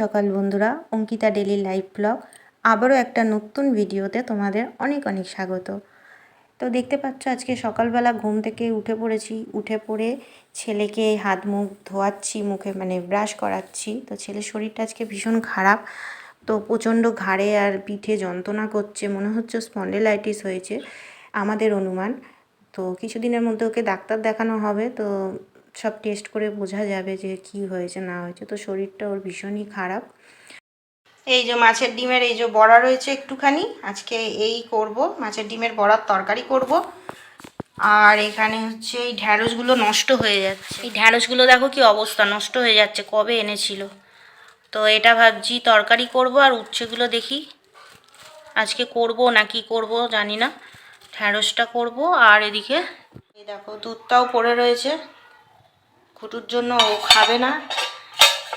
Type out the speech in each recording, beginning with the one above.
সকাল বন্ধুরা, Ankita daily live blog. আবারও একটা নতুন ভিডিওতে তোমাদের অনেক অনেক স্বাগত। তো দেখতে পাচ্ছ, আজকে সকালবেলা ঘুম থেকে উঠে পড়েছি। উঠে পড়ে ছেলেকে হাত মুখ ধোয়াচ্ছি, মুখে মানে ব্রাশ করাচ্ছি। তো ছেলের শরীরটা আজকে ভীষণ খারাপ। তো প্রচণ্ড ঘাড়ে আর পিঠে যন্ত্রণা করছে, মনে হচ্ছে স্পন্ডেলাইটিস হয়েছে, আমাদের অনুমান। তো কিছুদিনের মধ্যে ওকে ডাক্তার দেখানো হবে। তো সব টেস্ট করে বোঝা যাবে যে কি হয়েছে না হয়েছে। তো শরীরটা ওর ভীষণই খারাপ। এই যে মাছের ডিমের এই যে বড়া রয়েছে একটুখানি আজকে এই করব। মাছের ডিমের বড়ার তরকারি করব। আর এখানে হচ্ছে এই ঢ্যাঁড়সগুলো নষ্ট হয়ে যাচ্ছে। এই ঢ্যাঁড়সগুলো দেখো কি অবস্থা নষ্ট হয়ে যাচ্ছে কবে এনেছিল? তো এটা ভাবছি তরকারি করব আর উচ্ছেগুলো দেখি। আজকে করব না কি করব জানি না। ঢ্যাঁড়সটা করব আর এদিকে এই দেখো দুধটাও পড়ে রয়েছে। খুটুর জন্য ও খাবে না।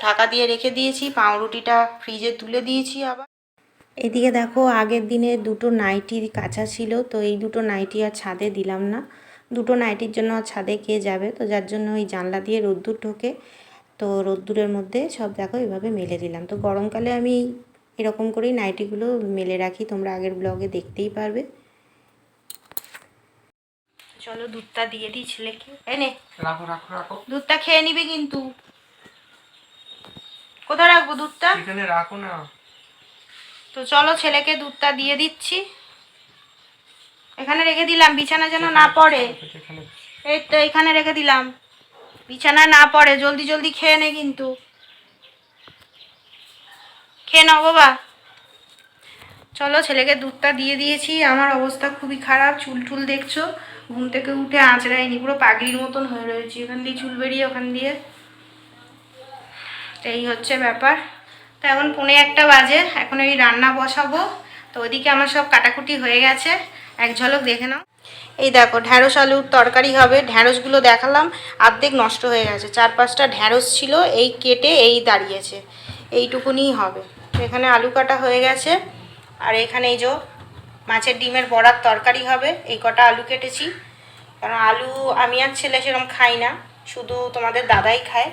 ঢাকা দিয়ে রেখে দিয়েছি, পাউরুটিটা ফ্রিজে তুলে দিয়েছি আবার। এদিকে দেখো, আগের দিনে দুটো নাইটি কাঁচা ছিল, তো এই দুটো নাইটি আর ছাদে দিলাম না। দুটো নাইটির জন্য ছাদে কে যাবে? তো যার জন্য ওই জানলা দিয়ে রোদ্দুর ঢোকে। তো রোদ্দুরের মধ্যে সব দেখো এভাবে মেলে দিলাম। তো গরমকালে আমি এরকম করেই নাইটিগুলো মেলে রাখি, তোমরা আগের ব্লগে দেখতেই পারবে। চলো দুধটা দিয়ে দিই ছেলেকে। এনে রাখো রাখো রাখো। দুধটা খেয়ে নিবি কিন্তু। কোথায় রাখব দুধটা? এখানে রাখো না। তো চলো ছেলেকে দুধটা দিয়ে দিচ্ছি। এখানে রেখে দিলাম বিছানা যেন না পড়ে। এই তো এখানে রেখে দিলাম। বিছানা না পড়ে জলদি জলদি খেয়ে নে কিন্তু। খেয়ে নাও বাবা। চলো ছেলেকে দুধটা দিয়ে দিয়েছি, আমার অবস্থা খুবই খারাপ, চুল টুল দেখছ? ঘুম থেকে উঠে আঁচড়াইনি, পুরো পাগলির মতন হয়ে রয়েছি, ওখান দিয়ে চুল বেরিয়ে ওখান দিয়ে। এই হচ্ছে ব্যাপার। তো এখন পৌনে একটা বাজে, এখন এই রান্না বসাবো, তো ওইদিকে আমার সব কাটাকুটি হয়ে গেছে, এক ঝলক দেখে নাও। এই দেখো, ঢ্যাঁড়স, আলুর তরকারি হবে, ঢ্যাঁড়সগুলো দেখালাম, অর্ধেক নষ্ট হয়ে গেছে, চার পাঁচটা ঢ্যাঁড়স ছিল, এই কেটে এই দাঁড়িয়েছে, এইটুকুনিই হবে। এখানে আলু কাটা হয়ে গেছে। আর এখানে এই যে মাছের ডিমের বড়ার তরকারি হবে, এই কটা আলু কেটেছি। কারণ আলু আমি আর ছেলে সেরকম খাই না, শুধু তোমাদের দাদাই খায়।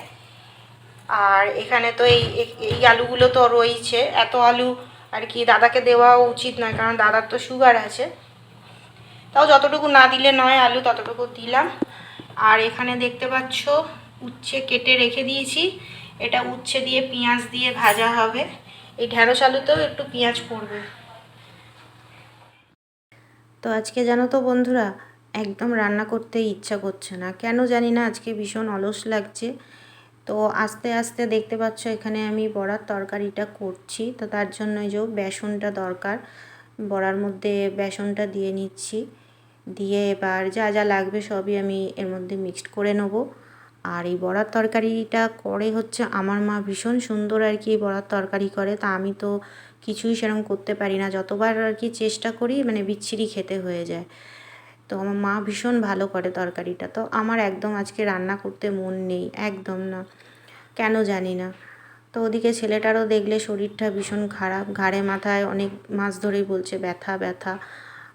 আর এখানে তো এই, এই- আলুগুলো তো রয়েছে এত আলু আর কি দাদাকে দেওয়া উচিত নয়, কারণ দাদার তো সুগার আছে। তাও যতটুকু না দিলে নয় আলু, ততটুকু দিলাম। আর এখানে দেখতে পাচ্ছ, উচ্ছে কেটে রেখে দিয়েছি। এটা উচ্ছে দিয়ে পেঁয়াজ দিয়ে ভাজা হবে। এই ঢ্যাঁড়স আলুতেও একটু পেঁয়াজ পড়বে। তো আজকে জানো তো বন্ধুরা, একদম রান্না করতে ইচ্ছা করছে না। কেন জানি না, আজকে ভীষণ অলস লাগছে। তো আস্তে আস্তে দেখতে পাচ্ছ, এখানে আমি বড়ার তরকারিটা করছি। তো তার জন্য যে বেসনটা দরকার, বড়ার মধ্যে বেসনটা দিয়ে নিচ্ছি। দিয়ে এবার যা যা লাগবে সবই আমি এর মধ্যে মিক্সড করে নেব। আর এই বড়ার তরকারিটা করে হচ্ছে আমার মা ভীষণ সুন্দর আর কি বড়ার তরকারি করে। তা আমি তো কিছুই সেরকম করতে পারি না। যতবার আর কি চেষ্টা করি মানে বিচ্ছিরি খেতে হয়ে যায়। তো আমার মা ভীষণ ভালো করে তরকারিটা। তো আমার একদম আজকে রান্না করতে মন নেই, একদম না। কেন জানি না। তো ওদিকে ছেলেটারও দেখলে শরীরটা ভীষণ খারাপ। ঘাড়ে মাথায় অনেক মাস ধরেই বলছে, ব্যথা ব্যথা।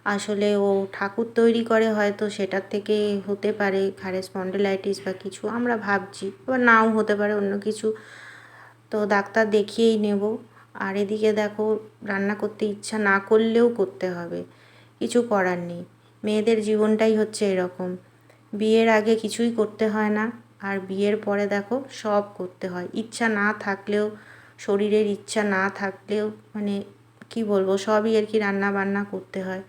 আসলে ও ঠাকুর তৈরি করে হয়তো সেটার থেকে হতে পারে ঘাড়ে স্পন্ডিলাইটিস বা কিছু, আমরা ভাবছি। বা নাও হতে পারে, অন্য কিছু। তো ডাক্তার দেখিয়েই নেব। আর এদিকে দেখো, রান্না করতে ইচ্ছা না করলেও করতে হবে। কিছু করার নেই। মেয়েদের জীবনটাই হচ্ছে এরকম। বিয়ের আগে কিছুই করতে হয় না। আর বিয়ের পরে দেখো, সব করতে হয়। ইচ্ছা না থাকলেও, শরীরের ইচ্ছা না থাকলেও মানে কি বলব, সবই আর কি রান্না বান্না করতে হয়।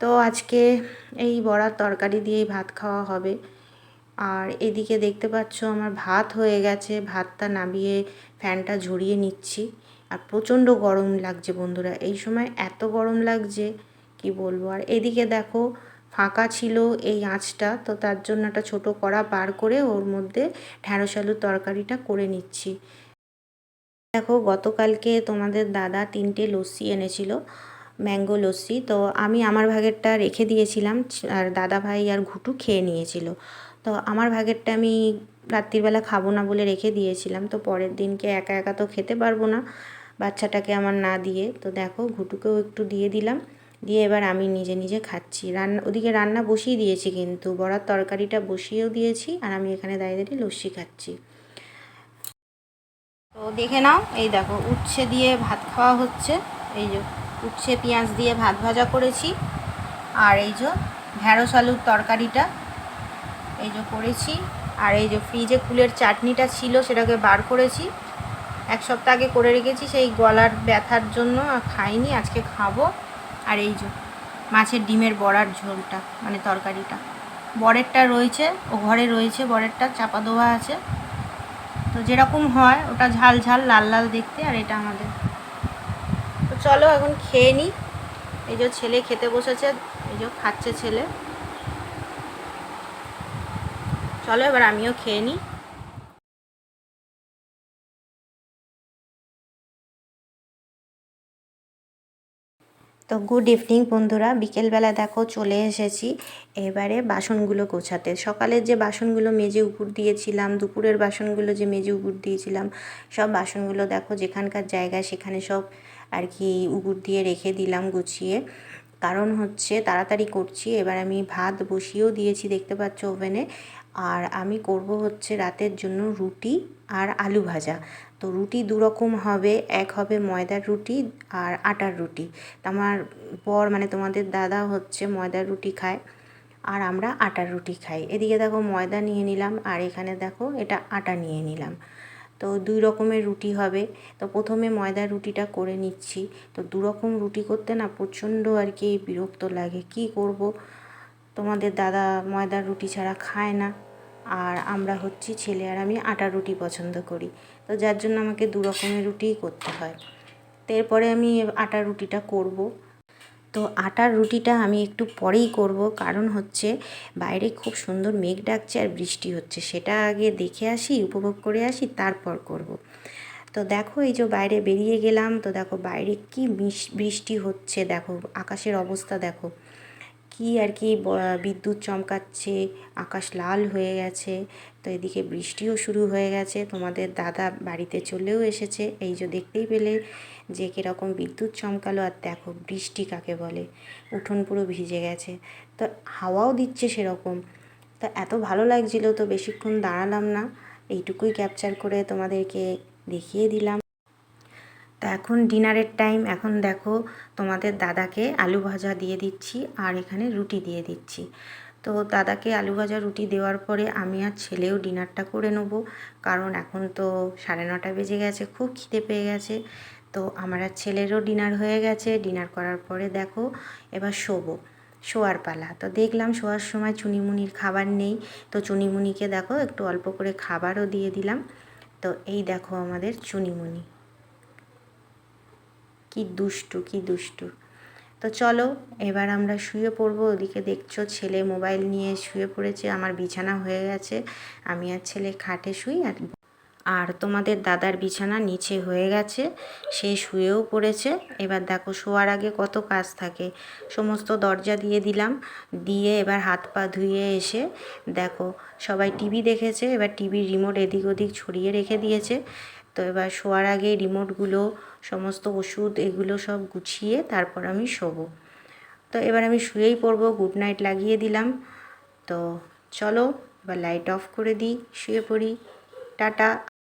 তো আজকে এই বড়ার তরকারি দিয়েই ভাত খাওয়া হবে। আর এদিকে দেখতে পাচ্ছ আমার ভাত হয়ে গেছে। ভাতটা নামিয়ে ফ্যানটা ঝরিয়ে নিচ্ছি। আর প্রচণ্ড গরম লাগছে বন্ধুরা। এই সময় এত গরম লাগছে, কি বলব? আর এদিকে দেখো ফাঁকা ছিল এই আঁচটা, তো তার জন্য একটা ছোটো কড়া বার করে ওর মধ্যে ঢ্যাঁড়স আলুর তরকারিটা করে নিচ্ছি। দেখো গতকালকে তোমাদের দাদা তিনটে লস্যি এনেছিল। ম্যাঙ্গো লস্যি। তো আমি আমার ভাগেরটা রেখে দিয়েছিলাম আর দাদা ভাই আর ঘুটু খেয়ে নিয়েছিল। তো আমার ভাগেরটা আমি রাত্রিবেলা খাব না বলে রেখে দিয়েছিলাম। তো পরের দিনকে একা একা তো খেতে পারব না, বাচ্চাটাকে আমার না দিয়ে। তো দেখো, ঘুটুকেও একটু দিয়ে দিলাম। দিয়ে এবার আমি নিজে নিজে খাচ্ছি। রান্না, ওদিকে রান্না বসিয়ে দিয়েছি কিন্তু, বড়ার তরকারিটা বসিয়েও দিয়েছি, আর আমি এখানে দাঁড়িয়ে দাঁড়িয়ে লস্যি খাচ্ছি। তো দেখে নাও, এই দেখো, উচ্ছে দিয়ে ভাত খাওয়া হচ্ছে। এই যে উচ্ছে, পেঁয়াজ দিয়ে ভাত ভাজা করেছি। আর এই যে ঢ্যাঁড়স আলুর তরকারিটা, এই যে করেছি। আর এই যে ফ্রিজে কুলের চাটনিটা ছিল, সেটাকে বার করেছি। এক সপ্তাহ আগে করে রেখেছি, সেই গলার ব্যথার জন্য খাইনি, আজকে খাব। আর এই যে মাছের ডিমের বড়ার ঝোলটা মানে তরকারিটা। বরেরটা রয়েছে, ও ঘরে রয়েছে, বরেরটা চাপা দেওয়া আছে। তো যেরকম হয়, ওটা ঝাল ঝাল, লাল লাল দেখতে, আর এটা আমাদের। চলো এখন খেয়ে নিই এই যে ছেলে খেতে বসেছে, এই যে খাচ্ছে ছেলে। চলো এবার আমিও খেয়ে নিই তো গুড ইভিনিং বন্ধুরা, বিকেলবেলা দেখো চলে এসেছি। এবারে বাসনগুলো গোছাতে। সকালের যে বাসনগুলো মেজে উপর দিয়েছিলাম, দুপুরের বাসনগুলো যে মেজে উপর দিয়েছিলাম, সব বাসনগুলো দেখো যেখানকার জায়গা সেখানে সব আর কি উপুর দিয়ে রেখে দিলাম গুছিয়ে। কারণ হচ্ছে তাড়াতাড়ি করছি, এবার আমি ভাত বসিয়েও দিয়েছি দেখতে পাচ্ছ ওভেনে। আর আমি করব হচ্ছে রাতের জন্য রুটি আর আলু ভাজা। তো রুটি দু রকম হবে, এক হবে ময়দার রুটি আর আটার রুটি। আমার বর মানে তোমাদের দাদা হচ্ছে ময়দার রুটি খায় আর আমরা আটার রুটি খাই। এদিকে দেখো ময়দা নিয়ে নিলাম আর এখানে দেখো এটা আটা নিয়ে নিলাম। তো দুই রকমের রুটি হবে। তো প্রথমে ময়দার রুটিটা করে নিচ্ছি। তো দু রকম রুটি করতে না প্রচণ্ড আর কি বিরক্ত লাগে। কি করব? তোমাদের দাদা ময়দার রুটি ছাড়া খায় না। আর আমরা হচ্ছি ছেলে আর আমি আটার রুটি পছন্দ করি। তো যার জন্য আমাকে দু রকমের রুটিই করতে হয়। তো এরপরে আমি আটার রুটিটা করব। তো আটার রুটিটা আমি একটু পরেই করব। কারণ হচ্ছে বাইরে খুব সুন্দর মেঘ ডাকছে আর বৃষ্টি হচ্ছে। সেটা আগে দেখে আসি, উপভোগ করে আসি, তারপর করব। তো দেখো এই যে বাইরে বেরিয়ে গেলাম। তো দেখো বাইরে কি বৃষ্টি হচ্ছে। দেখো আকাশের অবস্থা দেখো। কি আর কি বিদ্যুৎ চমকাচ্ছে, আকাশ লাল হয়ে গেছে। তো এদিকে বৃষ্টিও শুরু হয়ে গেছে। তোমাদের দাদা বাড়িতে চলেও এসেছে। এই যে দেখতেই পেলে যে কীরকম বিদ্যুৎ চমকালো আর দেখো বৃষ্টি কাকে বলে। উঠোন পুরো ভিজে গেছে। তো হাওয়াও দিচ্ছে সেরকম। তা এত ভালো লাগছিল তো বেশিক্ষণ দাঁড়ালাম না। এইটুকুই ক্যাপচার করে তোমাদেরকে দেখিয়ে দিলাম। তা এখন ডিনারের টাইম এখন দেখো তোমাদের দাদাকে আলু ভাজা দিয়ে দিচ্ছি আর এখানে রুটি দিয়ে দিচ্ছি। তো দাদাকে আলু ভাজা রুটি দেওয়ার পরে আমি আর ছেলেও ডিনারটা করে নেব। কারণ এখন তো সাড়ে নটা বেজে গেছে, খুব খিদে পেয়ে গেছে। তো আমার আর ছেলেরও ডিনার হয়ে গেছে। ডিনার করার পরে দেখো এবার শোবো। শোয়ার পালা। তো দেখলাম শোয়ার সময় চুনিমুনির খাবার নেই। তো চুনিমুনিকে দেখো একটু অল্প করে খাবারও দিয়ে দিলাম। তো এই দেখো আমাদের চুনিমুনি। কি দুষ্টু কি দুষ্টু। তো চলো এবার আমরা শুয়ে পড়ব। ওদিকে দেখছ ছেলে মোবাইল নিয়ে শুয়ে পড়েছে। আমার বিছানা হয়ে গেছে। আমি আর ছেলে খাটে শুই আর আর তোমাদের দাদার বিছানা নিচে হয়ে গেছে, সে শুয়েও পড়েছে। এবার দেখো, শোয়ার আগে কত কাজ থাকে। সমস্ত দরজা দিয়ে দিলাম, দিয়ে এবার হাত পা ধুয়ে এসে দেখো, সবাই টিভি দেখেছে, এবার টিভির রিমোট এদিক ওদিক ছড়িয়ে রেখে দিয়েছে। তো এবার শোয়ার আগে রিমোটগুলো সমস্ত ওষুধ এগুলো সব গুছিয়ে তারপর আমি শোবো। তো এবার আমি শুয়েই পড়ব গুড নাইট লাগিয়ে দিলাম। তো চলো, এবার লাইট অফ করে দিই, শুয়ে পড়ি। টাটা।